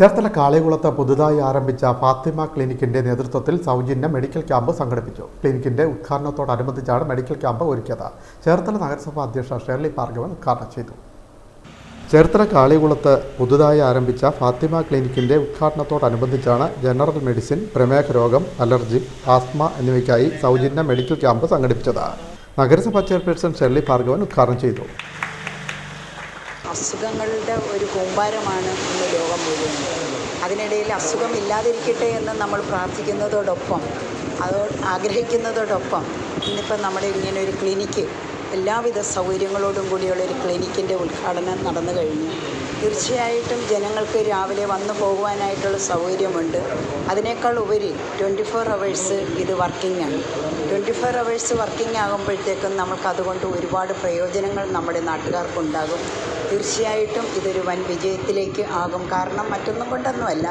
ചേർത്തല കാളികുളത്ത് പുതുതായി ആരംഭിച്ച ഫാത്തിമ ക്ലിനിക്കിന്റെ നേതൃത്വത്തിൽ സൗജന്യ മെഡിക്കൽ ക്യാമ്പ് സംഘടിപ്പിച്ചു. ക്ലിനിക്കിന്റെ ഉദ്ഘാടനത്തോടനുബന്ധിച്ചാണ് മെഡിക്കൽ ക്യാമ്പ് ഒരുക്കിയത്. ചേർത്തല നഗരസഭാ അധ്യക്ഷ ഷേർലി ഭാർഗവൻ ഉദ്ഘാടനം ചെയ്തു. ചേർത്തല കാളികുളത്ത് പുതുതായി ആരംഭിച്ച ഫാത്തിമ ക്ലിനിക്കിന്റെ ഉദ്ഘാടനത്തോടനുബന്ധിച്ചാണ് ജനറൽ മെഡിസിൻ പ്രമേഹ രോഗം അലർജി ആസ്മ എന്നിവയ്ക്കായി സൗജന്യ മെഡിക്കൽ ക്യാമ്പ് സംഘടിപ്പിച്ചത്. നഗരസഭാ ചെയർപേഴ്സൺ ഷെർലി ഭാർഗവൻ ഉദ്ഘാടനം ചെയ്തു. അസുഖങ്ങളുടെ ഒരു കൂമ്പാരമാണ് ഇന്ന് ലോകം അതിനിടയിൽ അസുഖം ഇല്ലാതിരിക്കട്ടെ എന്ന് നമ്മൾ പ്രാർത്ഥിക്കുന്നതോടൊപ്പം അത് ആഗ്രഹിക്കുന്നതോടൊപ്പം ഇന്നിപ്പം നമ്മുടെ ഇങ്ങനെ ഒരു ക്ലിനിക്ക് എല്ലാവിധ സൗകര്യങ്ങളോടും കൂടിയുള്ള ഒരു ക്ലിനിക്കിന്റെ ഉദ്ഘാടനം നടന്നു കഴിഞ്ഞു. തീർച്ചയായിട്ടും ജനങ്ങൾക്ക് രാവിലെ വന്നു പോകുവാനായിട്ടുള്ള സൗകര്യമുണ്ട്. അതിനേക്കാൾ ഉപരി ട്വന്റി ഫോർ അവേഴ്സ് ഇത് വർക്കിംഗ് ആണ് ട്വന്റി ഫോർ അവേഴ്സ് വർക്കിംഗ് ആകുമ്പോഴത്തേക്കും നമുക്ക് അതുകൊണ്ട് ഒരുപാട് പ്രയോജനങ്ങൾ നമ്മുടെ നാട്ടുകാർക്കുണ്ടാകും. തീർച്ചയായിട്ടും ഇതൊരു വൻ വിജയത്തിലേക്ക് ആകും. കാരണം മറ്റൊന്നും കൊണ്ടൊന്നുമല്ല.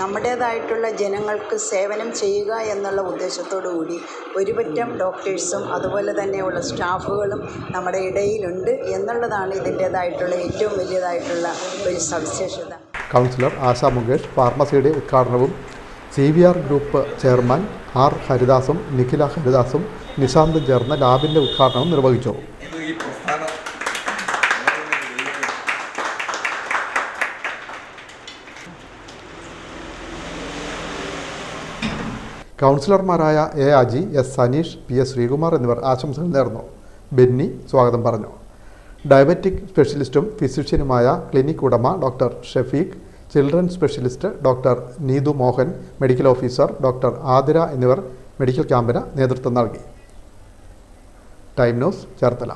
നമ്മുടേതായിട്ടുള്ള ജനങ്ങൾക്ക് സേവനം ചെയ്യുക എന്നുള്ള ഉദ്ദേശത്തോടു കൂടി ഒരുപറ്റം ഡോക്ടേഴ്സും അതുപോലെ തന്നെയുള്ള സ്റ്റാഫുകളും നമ്മുടെ ഇടയിലുണ്ട് എന്നുള്ളതാണ് ഇതിന്റേതായിട്ടുള്ള ഏറ്റവും വലിയതായിട്ടുള്ള ഒരു സവിശേഷത. കൗൺസിലർ ആശാ മുകേഷ് ഫാർമസിയുടെ ഉദ്ഘാടനവും C V R group chairman R ഹരിദാസും Nikhila ഹരിദാസും നിശാന്തും ചേർന്ന് ലാബിന്റെ ഉദ്ഘാടനവും നിർവഹിച്ചു. കൗൺസിലർമാരായ A Aji S Saneesh P S Sreekumar എന്നിവർ ആശംസകൾ നേർന്നു. ബെന്നി സ്വാഗതം പറഞ്ഞു. ഡയബറ്റിക് സ്പെഷ്യലിസ്റ്റും ഫിസിഷ്യനുമായ ക്ലിനിക് ഉടമ doctor Shafeeq children specialist doctor Neethu Mohan medical officer doctor Athira എന്നിവർ മെഡിക്കൽ ക്യാമ്പിന് നേതൃത്വം നൽകി. Time news Cherthala.